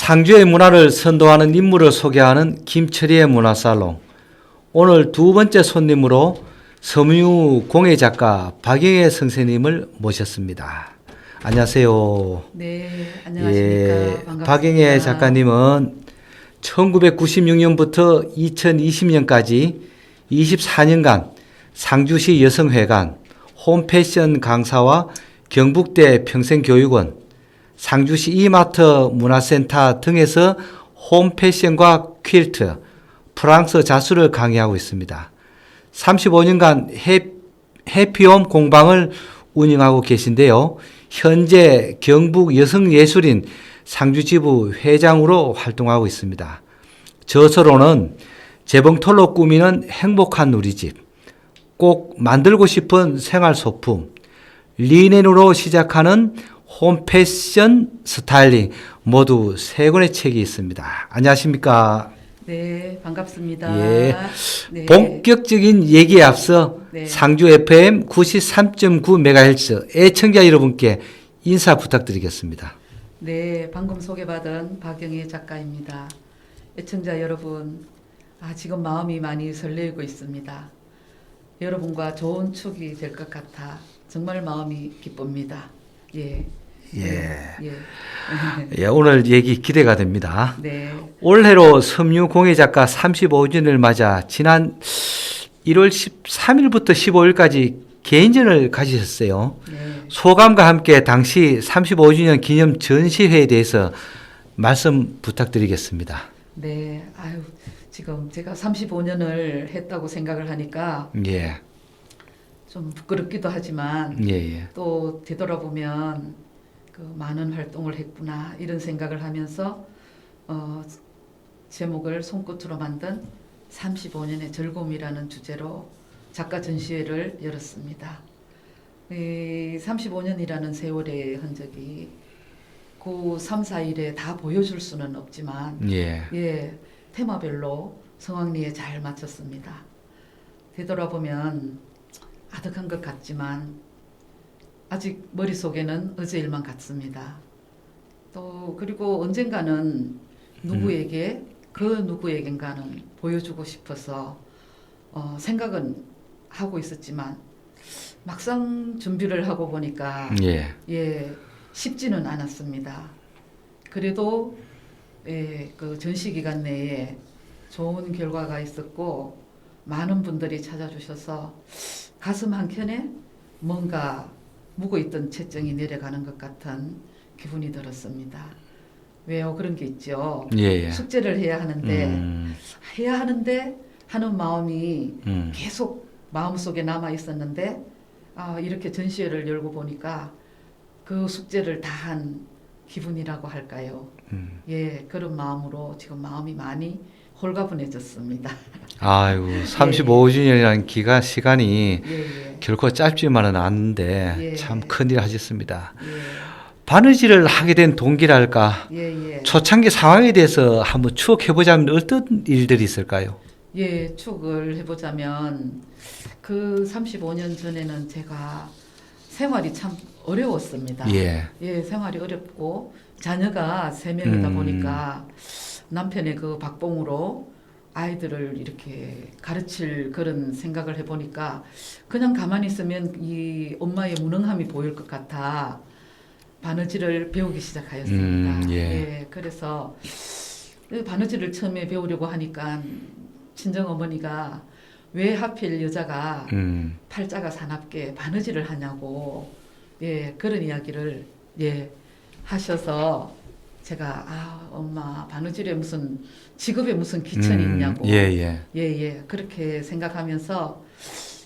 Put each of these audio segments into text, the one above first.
상주의 문화를 선도하는 인물을 소개하는 김철희의 문화살롱. 오늘 두 번째 손님으로 섬유 공예 작가 박영애 선생님을 모셨습니다. 안녕하세요. 네, 안녕하십니까. 예, 반갑습니다. 박영애 작가님은 1996년부터 2020년까지 24년간 상주시 여성회관, 홈패션 강사와 경북대 평생교육원, 상주시 이마트 문화센터 등에서 홈패션과 퀼트, 프랑스 자수를 강의하고 있습니다. 35년간 해, 해피홈 공방을 운영하고 계신데요. 현재 경북 여성예술인 상주지부 회장으로 활동하고 있습니다. 저서로는 재봉틀로 꾸미는 행복한 우리 집, 꼭 만들고 싶은 생활 소품, 리넨으로 시작하는 홈패션 스타일링 모두 세 권의 책이 있습니다. 안녕하십니까? 네, 반갑습니다. 예. 네. 본격적인 얘기에 앞서 네. 상주 FM 93.9MHz 애청자 여러분께 인사 부탁드리겠습니다. 네, 방금 소개받은 박영희 작가입니다. 애청자 여러분, 아, 지금 마음이 많이 설레고 있습니다. 여러분과 좋은 축이 될 것 같아 정말 마음이 기쁩니다. 예. 예. 예. 예, 오늘 얘기 기대가 됩니다. 네. 올해로 섬유 공예 작가 35주년을 맞아 지난 1월 13일부터 15일까지 개인전을 가지셨어요. 네. 소감과 함께 당시 35주년 기념 전시회에 대해서 말씀 부탁드리겠습니다. 네. 아유, 지금 제가 35년을 했다고 생각을 하니까 예, 좀 부끄럽기도 하지만 예, 예. 또 되돌아보면 그 많은 활동을 했구나 이런 생각을 하면서 어, 제목을 손끝으로 만든 35년의 즐거움이라는 주제로 작가 전시회를 열었습니다. 이 35년이라는 세월의 흔적이 그 3, 4일에 다 보여줄 수는 없지만 예, 예, 테마별로 성황리에 잘 맞췄습니다. 되돌아보면 아득한 것 같지만 아직 머릿속에는 어제 일만 같습니다. 또 그리고 언젠가는 누구에게 그 누구에겐가는 보여주고 싶어서 어, 생각은 하고 있었지만 막상 준비를 하고 보니까 예, 예, 쉽지는 않았습니다. 그래도 예, 그 전시 기간 내에 좋은 결과가 있었고 많은 분들이 찾아주셔서 가슴 한 켠에 뭔가 묵어 있던 채정이 내려가는 것 같은 기분이 들었습니다. 왜요? 그런 게 있죠. 예, 예. 숙제를 해야 하는데 음, 해야 하는데 하는 마음이 음, 계속 마음속에 남아 있었는데 아, 이렇게 전시회를 열고 보니까 그 숙제를 다 한 기분이라고 할까요? 음. 예, 그런 마음으로 지금 마음이 많이 홀가분해졌습니다. 아이고, 35주년이라는 기간 시간이 예, 예, 결코 짧지만은 않은데 예. 참 큰일 하셨습니다. 예, 바느질을 하게 된 동기랄까? 예, 예. 초창기 상황에 대해서 한번 추억해 보자면 어떤 일들이 있을까요? 예, 축을 해보자면 그 35년 전에는 제가 생활이 참 어려웠습니다. 예, 예, 생활이 어렵고 자녀가 세 명이다 음. 보니까 남편의 그 박봉으로 아이들을 이렇게 가르칠 그런 생각을 해보니까 그냥 가만히 있으면 이 엄마의 무능함이 보일 것 같아 바느질을 배우기 시작하였습니다. 음, 예. 그래서 그 바느질을 처음에 배우려고 하니까 친정 어머니가 왜 하필 여자가 음, 팔자가 사납게 바느질을 하냐고 예 그런 이야기를 예 하셔서 제가 아 엄마 바느질에 무슨 직업에 무슨 기천이 음, 있냐고 예, 예. 예 예 그렇게 생각하면서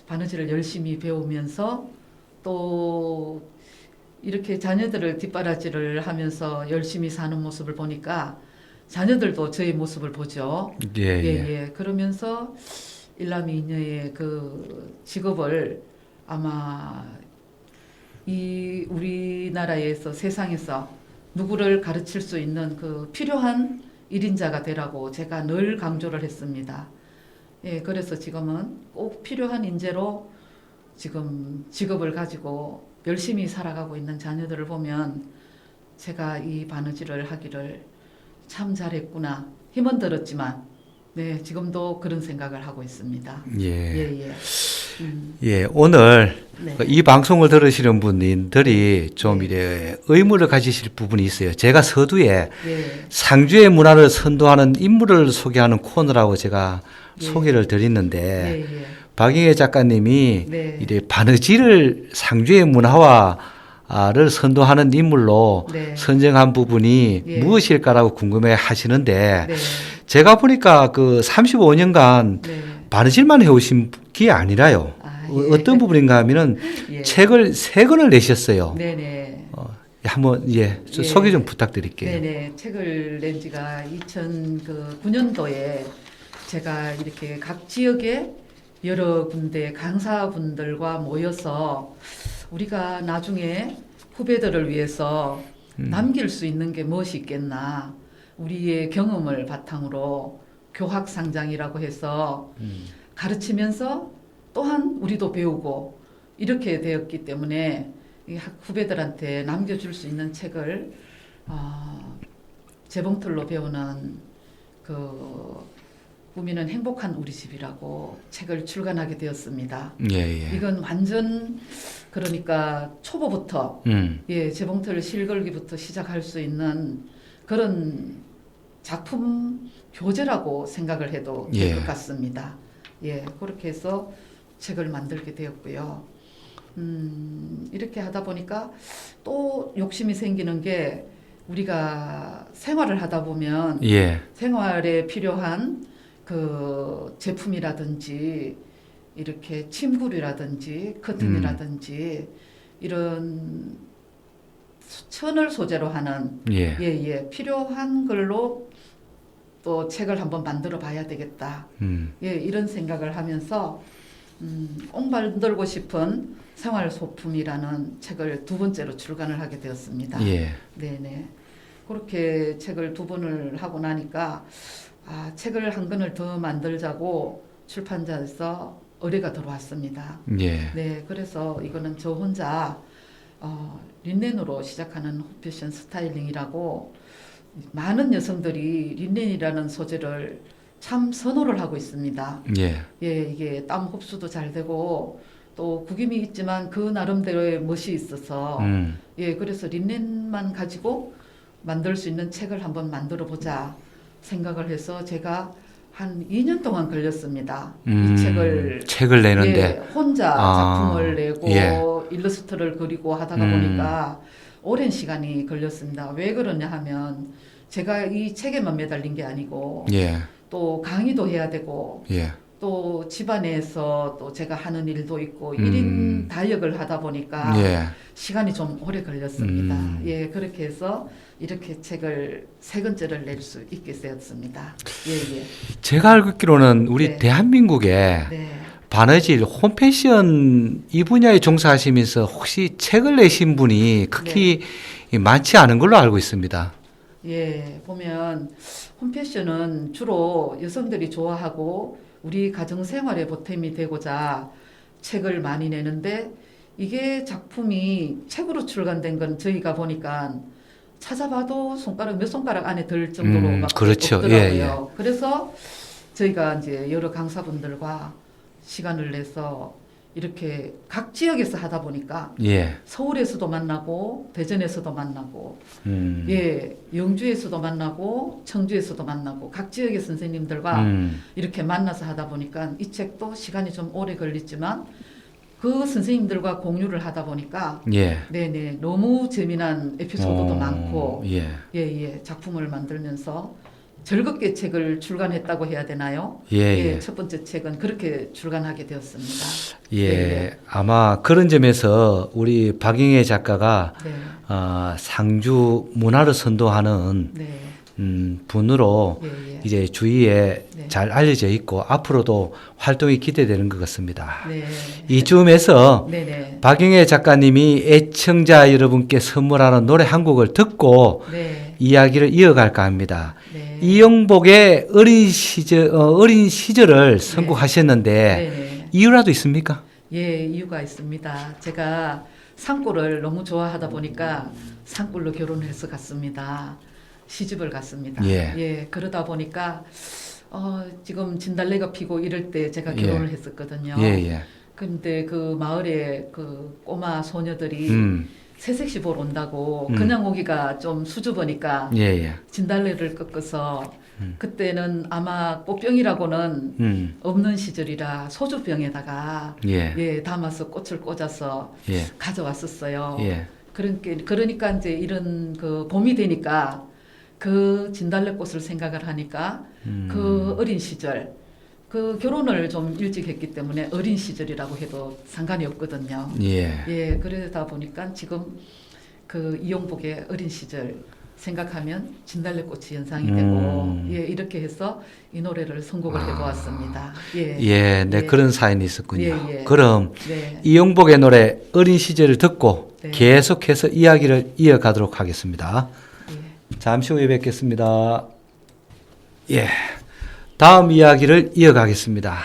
바느질을 열심히 배우면서 또 이렇게 자녀들을 뒷바라지를 하면서 열심히 사는 모습을 보니까 자녀들도 저의 모습을 보죠. 예, 예. 예, 예. 그러면서 일남이 이녀의 그 직업을 아마 이 우리나라에서 세상에서 누구를 가르칠 수 있는 그 필요한 일인자가 되라고 제가 늘 강조를 했습니다. 예, 그래서 지금은 꼭 필요한 인재로 지금 직업을 가지고 열심히 살아가고 있는 자녀들을 보면 제가 이 바느질을 하기를 참 잘했구나. 힘은 들었지만 네 지금도 그런 생각을 하고 있습니다. 예. 예 예. 음, 예, 오늘 네. 이 방송을 들으시는 분들이 좀 네. 이래 의무를 가지실 부분이 있어요. 제가 서두에 예. 상주의 문화를 선도하는 인물을 소개하는 코너라고 제가 예. 소개를 드렸는데 예. 예. 박영애 작가님이 네. 이래 바느질을 상주의 문화화를 선도하는 인물로 네. 선정한 부분이 예. 무엇일까라고 궁금해 하시는데 네. 제가 보니까 그 35년간 네. 바느질만 해오신 게 아니라요. 아, 어, 예. 어떤 부분인가 하면은 예. 책을 세 권을 내셨어요. 네네. 어, 한번 예, 저 예. 소개 좀 부탁드릴게요. 네네. 책을 낸 지가 2009년도에 제가 이렇게 각 지역에 여러 군데 강사분들과 모여서 우리가 나중에 후배들을 위해서 음. 남길 수 있는 게 무엇이 있겠나. 우리의 경험을 바탕으로 교학 상장이라고 해서 음. 가르치면서 또한 우리도 배우고 이렇게 되었기 때문에 후배들한테 남겨줄 수 있는 책을 어, 재봉틀로 배우는 그 꾸미는 행복한 우리 집이라고 책을 출간하게 되었습니다. 예, 예. 이건 완전 그러니까 초보부터 음. 예 재봉틀 실걸기부터 시작할 수 있는 그런 작품 교재라고 생각을 해도 될 예. 것 같습니다. 예 그렇게 해서 책을 만들게 되었고요. 음, 이렇게 하다 보니까 또 욕심이 생기는 게 우리가 생활을 하다 보면 예. 생활에 필요한 그 제품이라든지 이렇게 침구류라든지 커튼이라든지 이런 수- 천을 소재로 하는 예. 예 예 필요한 걸로 또 책을 한번 만들어 봐야 되겠다 음. 예 이런 생각을 하면서 음, 꼭 만들고 싶은 생활 소품이라는 책을 두 번째로 출간을 하게 되었습니다. 예. 네네. 그렇게 책을 두 번을 하고 나니까 아, 책을 한 권을 더 만들자고 출판사에서 의뢰가 들어왔습니다. 예. 네, 그래서 이거는 저 혼자 어, 린넨으로 시작하는 패션 스타일링이라고 많은 여성들이 린넨이라는 소재를 참 선호를 하고 있습니다. 예. 예, 이게 땀 흡수도 잘 되고 또 구김이 있지만 그 나름대로의 멋이 있어서 음. 예, 그래서 린넨만 가지고 만들 수 있는 책을 한번 만들어 보자 생각을 해서 제가 한 2년 동안 걸렸습니다. 음. 이 책을 책을 내는데 예, 혼자 아, 작품을 내고 예. 일러스트를 그리고 하다가 음. 보니까 오랜 시간이 걸렸습니다. 왜 그러냐 하면 제가 이 책에만 매달린 게 아니고 예. 또 강의도 해야 되고 예. 또 집안에서 또 제가 하는 일도 있고 음. 일 1인 다역을 하다 보니까 예. 시간이 좀 오래 걸렸습니다. 음. 예, 그렇게 해서 이렇게 책을 세 권째를 낼 수 있게 되었습니다. 예, 예. 제가 알고 있기로는 우리 네. 대한민국에 네. 바느질, 홈패션 이 분야에 종사하시면서 혹시 책을 내신 분이 극히 네. 많지 않은 걸로 알고 있습니다. 예, 보면 홈패션은 주로 여성들이 좋아하고 우리 가정 생활에 보탬이 되고자 책을 많이 내는데 이게 작품이 책으로 출간된 건 저희가 보니까 찾아봐도 손가락 몇 손가락 안에 들 정도로 음, 막 그렇죠. 없더라고요. 그래서 저희가 이제 여러 강사분들과 시간을 내서 이렇게 각 지역에서 하다 보니까 예. 서울에서도 만나고 대전에서도 만나고 음. 예, 영주에서도 만나고 청주에서도 만나고 각 지역의 선생님들과 음. 이렇게 만나서 하다 보니까 이 책도 시간이 좀 오래 걸렸지만 그 선생님들과 공유를 하다 보니까 예. 네네 너무 재미난 에피소드도 어, 많고 예. 예 예 작품을 만들면서 즐겁게 책을 출간했다고 해야 되나요? 예. 예. 첫 번째 책은 그렇게 출간하게 되었습니다. 예. 네. 아마 그런 점에서 우리 박영애 작가가 네, 어, 상주 문화를 선도하는 네, 음, 분으로 예, 예. 이제 주위에 네. 잘 알려져 있고 앞으로도 활동이 기대되는 것 같습니다. 네, 이쯤에서 네, 네, 박영애 작가님이 애청자 여러분께 선물하는 노래 한 곡을 듣고 네, 이야기를 이어갈까 합니다. 네. 이영복의 어린 시절 어, 어린 시절을 선곡하셨는데 네, 네. 이유라도 있습니까? 예, 이유가 있습니다. 제가 산골을 너무 좋아하다 보니까 산골로 결혼해서 갔습니다. 시집을 갔습니다. 예. 그러다 보니까 어, 지금 진달래가 피고 이럴 때 제가 예. 결혼을 했었거든요. 예, 예. 근데 그 마을에 그 꼬마 소녀들이 음. 새색시 보러 온다고 음. 그냥 오기가 좀 수줍으니까 예, 예. 진달래를 꺾어서 음. 그때는 아마 꽃병이라고는 음. 없는 시절이라 소주병에다가 예. 예 담아서 꽃을 꽂아서 예. 가져왔었어요. 예. 그러니까 그러니까 이제 이런 그 봄이 되니까 그 진달래 꽃을 생각을 하니까 음. 그 어린 시절 그 결혼을 좀 일찍 했기 때문에 어린 시절이라고 해도 상관이 없거든요. 예. 예, 그러다 보니까 지금 그 이용복의 어린 시절 생각하면 진달래꽃이 연상이 되고 음. 예 이렇게 해서 이 노래를 선곡을 아. 해보았습니다. 예, 예, 네 예. 그런 사연이 있었군요. 예, 예. 그럼 네, 이용복의 노래 어린 시절을 듣고 네. 계속해서 이야기를 이어가도록 하겠습니다. 예. 잠시 후에 뵙겠습니다. 예. 다음 이야기를 이어가겠습니다.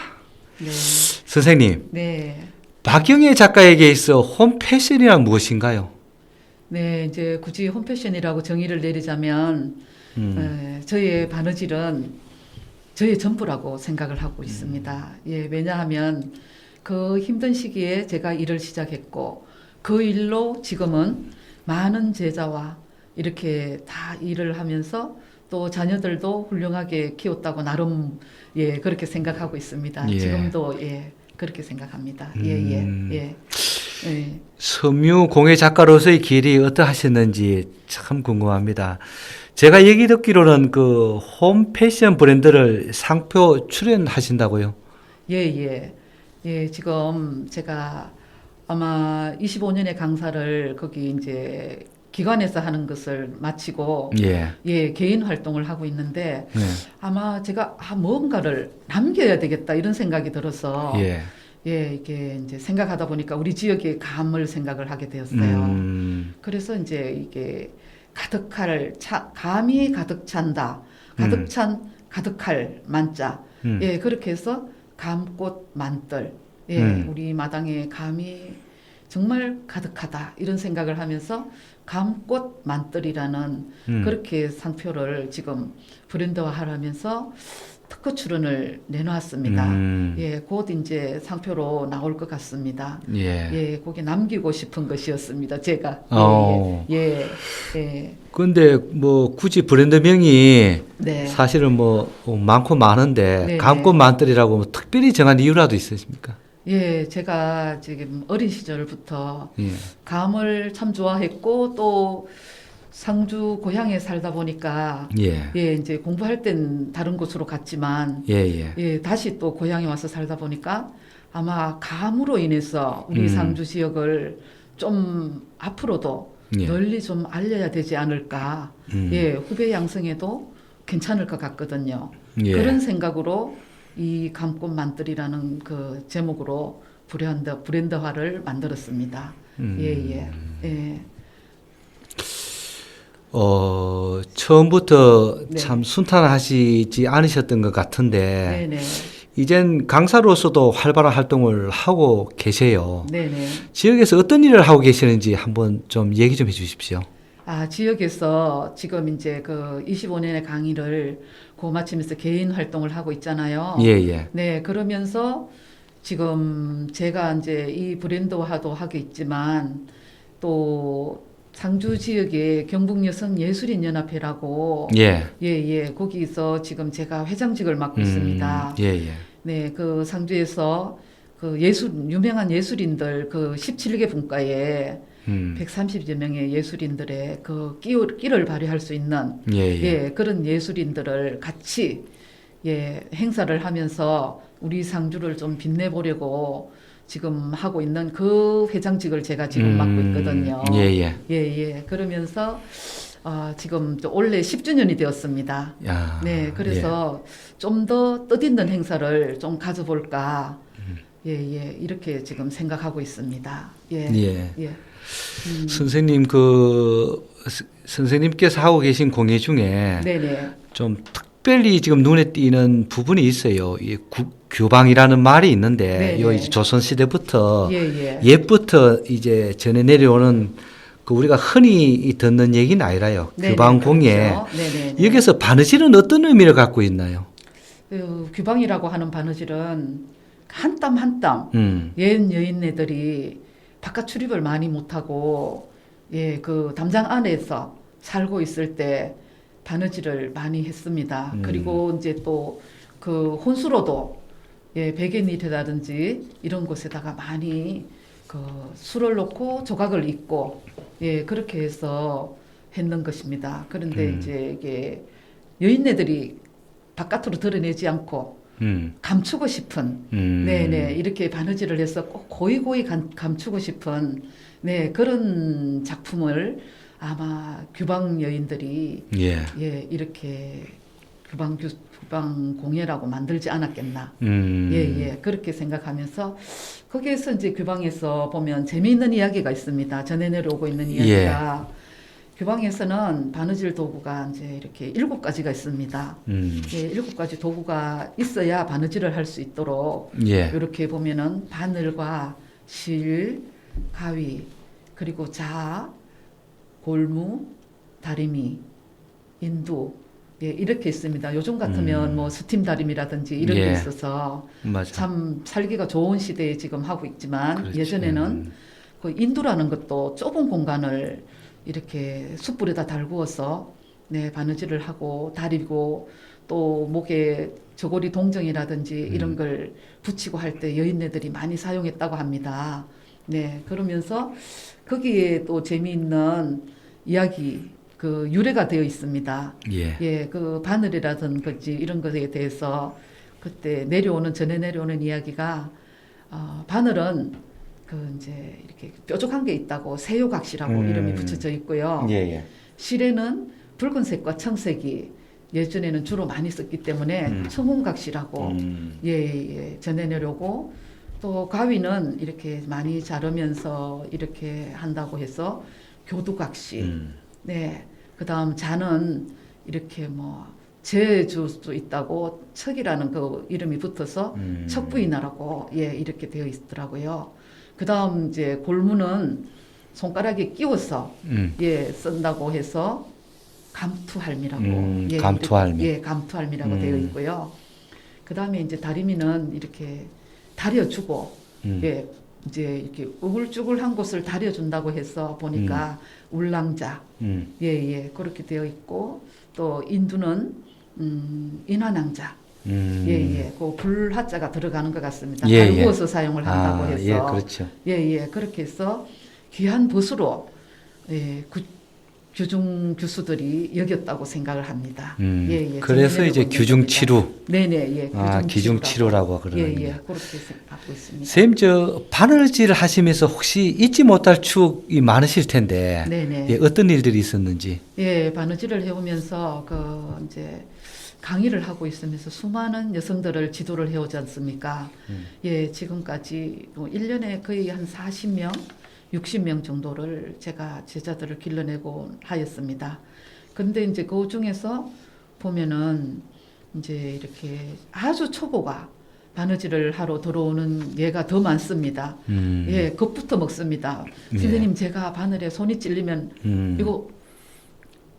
네, 선생님, 네, 박경혜 작가에게 있어 홈패션이란 무엇인가요? 네, 이제 굳이 홈패션이라고 정의를 내리자면 음. 에, 저의 바느질은 저의 전부라고 생각을 하고 있습니다. 예, 왜냐하면 그 힘든 시기에 제가 일을 시작했고 그 일로 지금은 많은 제자와 이렇게 다 일을 하면서 또 자녀들도 훌륭하게 키웠다고 나름 예 그렇게 생각하고 있습니다. 예. 지금도 예 그렇게 생각합니다. 음. 예예 예. 예. 섬유 공예 작가로서의 길이 어떠하셨는지 참 궁금합니다. 제가 얘기 듣기로는 그 홈패션 브랜드를 상표 출연하신다고요? 예, 예. 예, 지금 제가 아마 25년의 강사를 거기 이제 기관에서 하는 것을 마치고 예. 예, 개인 활동을 하고 있는데 네. 아마 제가 아, 뭔가를 남겨야 되겠다 이런 생각이 들어서 예. 예. 이게 이제 생각하다 보니까 우리 지역의 감을 생각을 하게 되었어요. 음. 그래서 이제 이게 가득할 차, 감이 가득 찬다. 가득 찬 가득할 만자. 음. 예, 그렇게 해서 감꽃 만들. 예, 음. 우리 마당에 감이 정말 가득하다. 이런 생각을 하면서 감꽃 만들이라는 음. 그렇게 상표를 지금 브랜드화 하면서 특허 출원을 내놓았습니다. 음. 예, 곧 이제 상표로 나올 것 같습니다. 예. 예, 거기 남기고 싶은 것이었습니다. 제가. 어. 예, 예, 예. 근데 뭐 굳이 브랜드명이 네. 사실은 뭐 많고 많은데 네. 감꽃 만들이라고 뭐 특별히 정한 이유라도 있으십니까? 예, 제가 지금 어린 시절부터 예. 감을 참 좋아했고 또 상주 고향에 살다 보니까 예. 예, 이제 공부할 땐 다른 곳으로 갔지만 예, 예. 예, 다시 또 고향에 와서 살다 보니까 아마 감으로 인해서 우리 음. 상주 지역을 좀 앞으로도 예. 널리 좀 알려야 되지 않을까. 음. 예, 후배 양성에도 괜찮을 것 같거든요. 예. 그런 생각으로 이 감꽃 만들이라는 그 제목으로 브랜드 브랜드화를 만들었습니다. 음. 예, 예, 예, 어, 처음부터 네. 참 순탄하시지 않으셨던 것 같은데, 네, 네, 이젠 강사로서도 활발한 활동을 하고 계세요. 네, 네. 지역에서 어떤 일을 하고 계시는지 한번 좀 얘기 좀 해주십시오. 아 지역에서 지금 이제 그 25년의 강의를 고 마치면서 개인 활동을 하고 있잖아요. 예, 예. 네, 그러면서 지금 제가 이제 이 브랜드화도 하고 있지만 또 상주 지역에 경북 여성 예술인 연합회라고 예. 예, 예. 거기서 지금 제가 회장직을 맡고 음, 있습니다. 예, 예. 네, 그 상주에서 그 예술 유명한 예술인들 그 17개 분과에 음. 130여 명의 예술인들의 그 끼, 끼를 발휘할 수 있는 예, 예. 예, 그런 예술인들을 같이 예, 행사를 하면서 우리 상주를 좀 빛내보려고 지금 하고 있는 그 회장직을 제가 지금 맡고 음, 있거든요. 예, 예. 예, 예. 그러면서 어, 지금 또 올해 10주년이 되었습니다. 야, 네, 그래서 좀더 뜻있는 행사를 좀 가져볼까. 음. 예, 예. 이렇게 지금 생각하고 있습니다. 예. 예. 예. 예. 음, 선생님 그 스- 선생님께서 하고 계신 공예 중에 네네. 좀 특별히 지금 눈에 띄는 부분이 있어요. 이 구, 규방이라는 말이 있는데 네네. 요 이제 조선 시대부터 예, 예. 옛부터 이제 전해 내려오는 그 우리가 흔히 듣는 얘기는 아니라요. 네네, 규방 공예. 그렇죠. 네네. 여기서 바느질은 어떤 의미를 갖고 있나요? 그 규방이라고 하는 바느질은 한 땀 한땀 음. 옛 여인네들이 바깥 출입을 많이 못하고 예 그 담장 안에서 살고 있을 때 바느질을 많이 했습니다. 음. 그리고 이제 또 그 혼수로도 예 베개 니트라든지 이런 곳에다가 많이 그 술을 넣고 조각을 입고 예 그렇게 해서 했는 것입니다. 그런데 음. 이제 이게 여인네들이 바깥으로 드러내지 않고 음. 감추고 싶은 음. 네네 이렇게 바느질을 해서 꼭 고이고이 감, 감추고 싶은 네 그런 작품을 아마 규방 여인들이 예. 예 이렇게 규방 규, 규방 공예라고 만들지 않았겠나 음. 예예 그렇게 생각하면서 거기에서 이제 규방에서 보면 재미있는 이야기가 있습니다 전해 내려오고 있는 예. 이야기가 규방에서는 바느질 도구가 이제 이렇게 일곱 가지가 있습니다. 음. 예, 일곱 가지 도구가 있어야 바느질을 할 수 있도록 예. 이렇게 보면은 바늘과 실, 가위, 그리고 자, 골무, 다리미, 인두 예, 이렇게 있습니다. 요즘 같으면 음. 뭐 스팀 다리미라든지 이런 예. 게 있어서 맞아. 참 살기가 좋은 시대에 지금 하고 있지만 그렇지. 예전에는 음. 그 인두라는 것도 좁은 공간을 이렇게 숯불에다 달구어서 네 바느질을 하고 다리고 또 목에 저고리 동정이라든지 이런 음. 걸 붙이고 할 때 여인네들이 많이 사용했다고 합니다. 네 그러면서 거기에 또 재미있는 이야기 그 유래가 되어 있습니다. 예. 예, 그 바늘이라든지 이런 것에 대해서 그때 내려오는 전에 내려오는 이야기가 어, 바늘은 그 이제 이렇게 뾰족한 게 있다고 세요각시라고 음. 이름이 붙여져 있고요. 예, 예. 실에는 붉은색과 청색이 예전에는 주로 많이 썼기 때문에 음. 청홍각시라고 음. 예, 예, 전해 내려오고 또 가위는 이렇게 많이 자르면서 이렇게 한다고 해서 교두각시 음. 네. 그다음 자는 이렇게 뭐 재줄 수 있다고 척이라는 그 이름이 붙어서 음. 척부인하라고 예 이렇게 되어 있더라고요. 그 다음 이제 골무는 손가락에 끼워서 음. 예 쓴다고 해서 감투할미라고 음, 예, 감투할미. 예 감투할미라고 음. 되어 있고요. 그 다음에 이제 다리미는 이렇게 다려주고 음. 예 이제 이렇게 우글쭈글한 곳을 다려준다고 해서 보니까 울랑자 음. 예예 그렇게 되어 있고 또 인두는 음, 인화낭자 음. 예 예 그 불하자가 들어가는 것 같습니다. 예, 예. 달구어서 사용을 한다고 아, 해서 예, 그렇죠. 예 예 그렇게 해서 귀한 보수로 예 구, 규중 규수들이 여겼다고 생각을 합니다. 음. 예, 예. 그래서 이제 규중. 치료. 네 네 예 아, 기중 치료라고 예예 그러는군요. 그렇게 생각하고 있습니다. 쌤, 저 바늘질 하시면서 혹시 잊지 못할 추억이 많으실 텐데 네 네. 예, 어떤 일들이 있었는지. 예, 바느질을 해오면서 그 이제 강의를 하고 있으면서 수많은 여성들을 지도를 해오지 않습니까? 음. 예, 지금까지 뭐 1년에 거의 한 40명, 60명 정도를 제가 제자들을 길러내고 하였습니다. 근데 이제 그 중에서 보면은 이제 이렇게 아주 초보가 바느질을 하러 들어오는 예가 더 많습니다. 음. 예, 겁부터 먹습니다. 예. 선생님, 제가 바늘에 손이 찔리면 음. 이거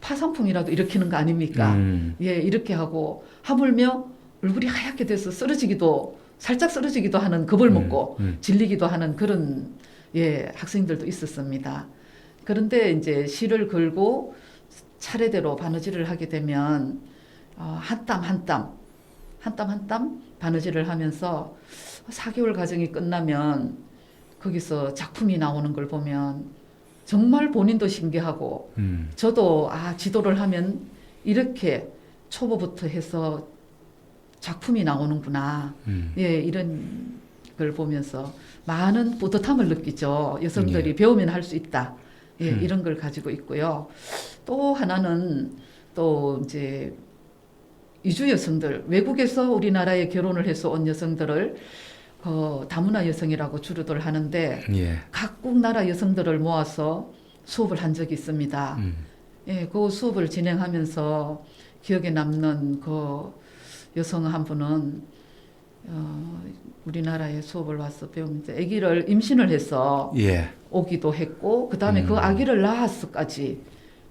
파상풍이라도 일으키는 거 아닙니까? 음. 예, 이렇게 하고 하물며 얼굴이 하얗게 돼서 쓰러지기도 살짝 쓰러지기도 하는 겁을 음, 먹고 음. 질리기도 하는 그런 예, 학생들도 있었습니다. 그런데 이제 실을 걸고 차례대로 바느질을 하게 되면 어, 한땀 한 땀, 한 땀 한 땀 바느질을 하면서 4개월 과정이 끝나면 거기서 작품이 나오는 걸 보면 정말 본인도 신기하고 음. 저도 아 지도를 하면 이렇게 초보부터 해서 작품이 나오는구나. 음. 예, 이런 걸 보면서 많은 뿌듯함을 느끼죠. 여성들이 예. 배우면 할 수 있다. 예, 음. 이런 걸 가지고 있고요. 또 하나는 또 이제 이주 여성들 외국에서 우리나라에 결혼을 해서 온 여성들을 어, 다문화 여성이라고 주로들 하는데 예. 각국 나라 여성들을 모아서 수업을 한 적이 있습니다. 음. 예, 그 수업을 진행하면서 기억에 남는 그 여성 한 분은 어, 우리나라에 수업을 와서 배우면서 아기를 임신을 해서 예. 오기도 했고 그 다음에 음. 그 아기를 낳아서까지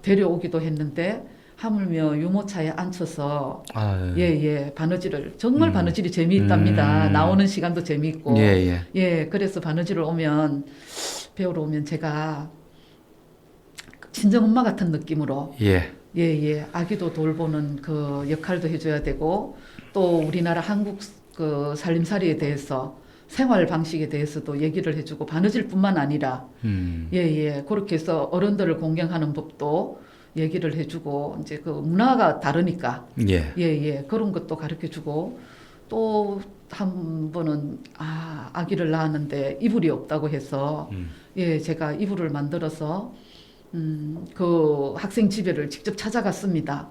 데려오기도 했는데 하물며 유모차에 앉혀서 아, 예예 바느질을 정말 음. 바느질이 재미있답니다. 음. 나오는 시간도 재미있고 예, 예. 예, 그래서 바느질을 오면 배우러 오면 제가 친정 엄마 같은 느낌으로 예. 예, 예, 아기도 돌보는 그 역할도 해줘야 되고 또 우리나라 한국 그 살림살이에 대해서 생활 방식에 대해서도 얘기를 해주고 바느질뿐만 아니라 음. 예, 예, 그렇게 해서 어른들을 공경하는 법도 얘기를 해주고 이제 그 문화가 다르니까 예. 예, 예. 그런 것도 가르쳐 주고 또 한 번은 아, 아기를 낳았는데 이불이 없다고 해서 음. 예, 제가 이불을 만들어서 음, 그 학생 집에를 직접 찾아갔습니다.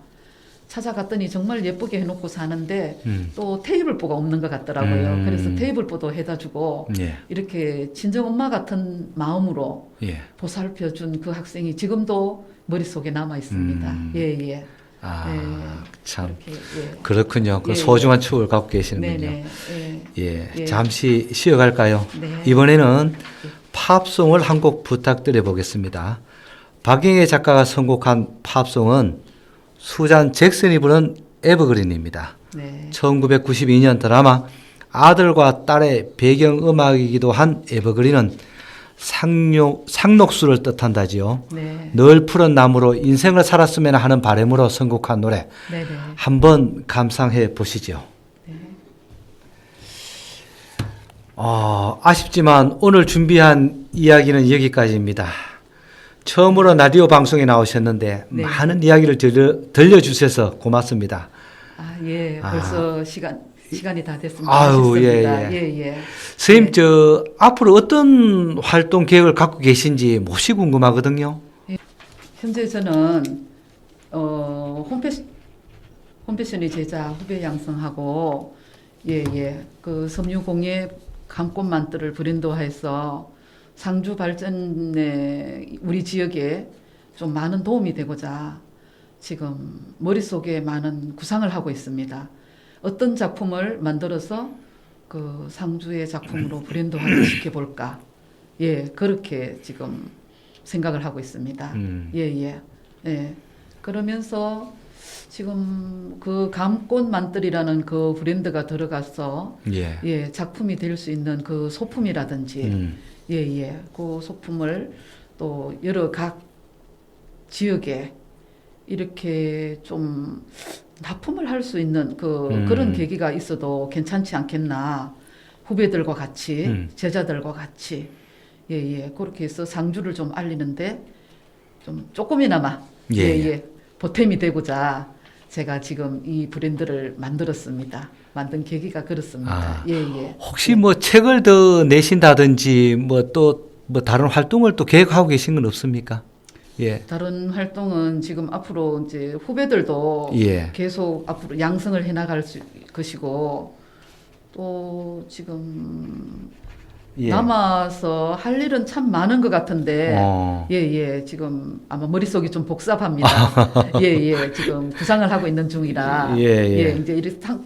찾아갔더니 정말 예쁘게 해놓고 사는데 음. 또 테이블보가 없는 것 같더라고요. 음. 그래서 테이블보도 해다 주고 예. 이렇게 친정 엄마 같은 마음으로 예. 보살펴 준 그 학생이 지금도 머릿속에 남아 있습니다. 음. 예, 예. 아, 네. 참 그렇게 예. 그렇군요. 그 예, 소중한 추억을 갖고 계시는군요. 네네. 예. 예. 예. 잠시 쉬어갈까요? 네. 이번에는 팝송을 한 곡 부탁드려 보겠습니다. 박영애 작가가 선곡한 팝송은 수잔 잭슨이 부른 에버그린입니다. 네. 1992년 드라마 아들과 딸의 배경 음악이기도 한 에버그린은 상록, 상록수를 뜻한다지요. 네. 늘 푸른 나무로 인생을 살았으면 하는 바람으로 선곡한 노래 네 네. 한번 감상해 보시죠. 네. 어, 아쉽지만 오늘 준비한 이야기는 여기까지입니다. 처음으로 라디오 방송에 나오셨는데 네. 많은 이야기를 들려, 들려주셔서 고맙습니다. 아, 예. 아. 벌써 시간 시간이 다 됐습니다. 아유, 아쉽습니다. 예, 예, 예. 선생님, 네. 저 앞으로 어떤 활동 계획을 갖고 계신지 몹시 궁금하거든요. 현재 저는 어, 홈패시 홈패션의 제자 후배 양성하고 예, 예. 그 섬유공예 감꽃 만들을 브랜드화해서 상주 발전에 우리 지역에 좀 많은 도움이 되고자 지금 머릿속에 많은 구상을 하고 있습니다. 어떤 작품을 만들어서 그 상주의 작품으로 브랜드화를 시켜볼까? 예, 그렇게 지금 생각을 하고 있습니다. 음, 예, 예. 예. 그러면서 지금 그 감꽃 만들이라는 그 브랜드가 들어가서 예. 예, 작품이 될 수 있는 그 소품이라든지 음, 예, 예. 그 소품을 또 여러 각 지역에 이렇게 좀 납품을 할 수 있는 그 음. 그런 계기가 있어도 괜찮지 않겠나. 후배들과 같이 음. 제자들과 같이 예, 예. 그렇게 해서 상주를 좀 알리는데 좀 조금이나마 예, 예, 예. 예. 보탬이 되고자 제가 지금 이 브랜드를 만들었습니다. 만든 계기가 그렇습니다. 아. 예, 예. 혹시 뭐 책을 더 내신다든지 뭐 또 뭐 다른 활동을 또 계획하고 계신 건 없습니까? 예. 다른 활동은 지금 앞으로 이제 후배들도 예. 계속 앞으로 양성을 해나갈 수 것이고 또 지금 예. 남아서 할 일은 참 많은 것 같은데 어. 예 예 지금 아마 머릿속이 좀 복잡합니다. 예 예 지금 구상을 하고 있는 중이라 예, 예. 이제 이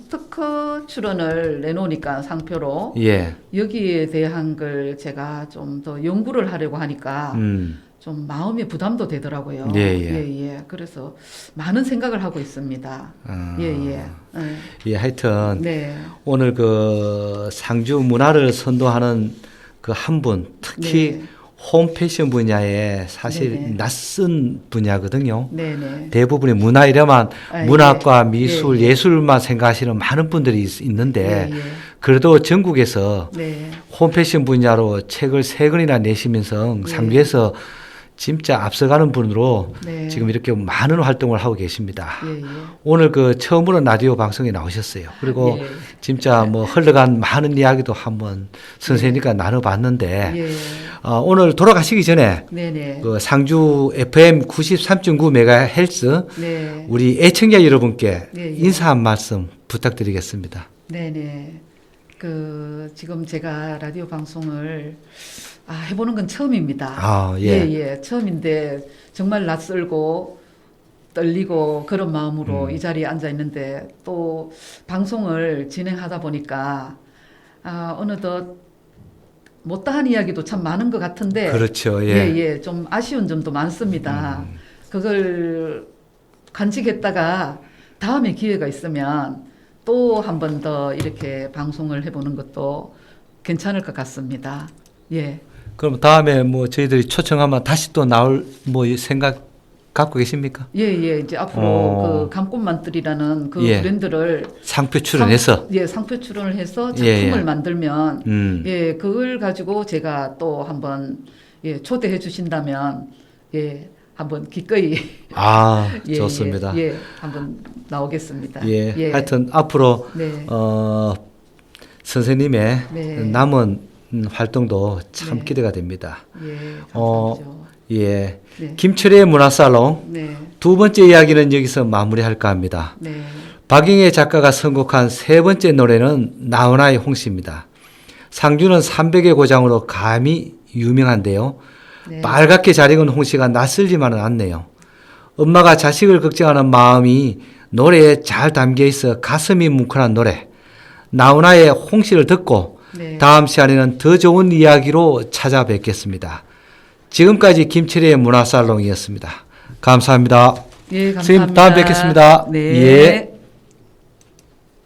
특허 출원을 내놓으니까 상표로 예. 여기에 대한 걸 제가 좀 더 연구를 하려고 하니까 음. 좀 마음의 부담도 되더라고요. 예, 예. 예, 예. 그래서 많은 생각을 하고 있습니다. 아. 예, 예. 예. 예, 하여튼 네. 오늘 그 상주 문화를 선도하는 그 한 분, 특히 네. 홈 패션 분야에 사실 네네. 낯선 분야거든요. 네, 네. 대부분의 문화 이러면 아, 문학과 예. 미술, 예, 예. 예술만 생각하시는 많은 분들이 있, 있는데 예, 예. 그래도 전국에서 네. 홈패션 분야로 책을 세 권이나 내시면서 네. 상주에서 진짜 앞서가는 분으로 네. 지금 이렇게 많은 활동을 하고 계십니다. 예, 예. 오늘 그 처음으로 라디오 방송에 나오셨어요. 그리고 예. 진짜 뭐 흘러간 많은 이야기도 한번 선생님과 나눠봤는데 예. 어, 오늘 돌아가시기 전에 네, 네. 그 상주 FM 93.9MHz 네. 우리 애청자 여러분께 예, 예. 인사 한 말씀 부탁드리겠습니다. 네, 네. 그 지금 제가 라디오 방송을 아, 해보는 건 처음입니다. 아, 예, 예. 예. 처음인데 정말 낯설고 떨리고 그런 마음으로 음. 이 자리에 앉아 있는데 또 방송을 진행하다 보니까 아, 어느덧 못다한 이야기도 참 많은 것 같은데 그렇죠. 예. 예, 예, 좀 아쉬운 점도 많습니다. 음. 그걸 간직했다가 다음에 기회가 있으면 또 한 번 더 이렇게 방송을 해보는 것도 괜찮을 것 같습니다. 예, 그럼 다음에 뭐 저희들이 초청하면 다시 또 나올 뭐 생각 갖고 계십니까? 예, 예, 이제 앞으로 어. 그 감꽃만들이라는 그 예. 브랜드를 상표 출연해서 상, 예, 상표 출원을 해서 작품을 예, 예. 만들면 음. 예, 그걸 가지고 제가 또 한번 예, 초대해 주신다면 예, 한번 기꺼이 아, 예, 좋습니다. 예, 예, 한번 나오겠습니다. 예. 하여튼 앞으로 네. 어 선생님의 네. 남은 음, 활동도 참 네. 기대가 됩니다. 예, 어, 감사하죠. 예. 네. 김철의 문화살롱 네. 두 번째 이야기는 여기서 마무리할까 합니다. 네. 박영애 작가가 선곡한 세 번째 노래는 나훈아의 홍시입니다. 상주는 300의 고장으로 감히 유명한데요. 네. 빨갛게 잘 익은 홍시가 낯설지만은 않네요. 엄마가 자식을 걱정하는 마음이 노래에 잘 담겨 있어 가슴이 뭉클한 노래. 나훈아의 홍시를 듣고 네. 다음 시간에는 더 좋은 이야기로 찾아뵙겠습니다. 지금까지 김철의 문화살롱이었습니다. 감사합니다. 예, 감사합니다. 선생님, 다음 뵙겠습니다. 네. 예.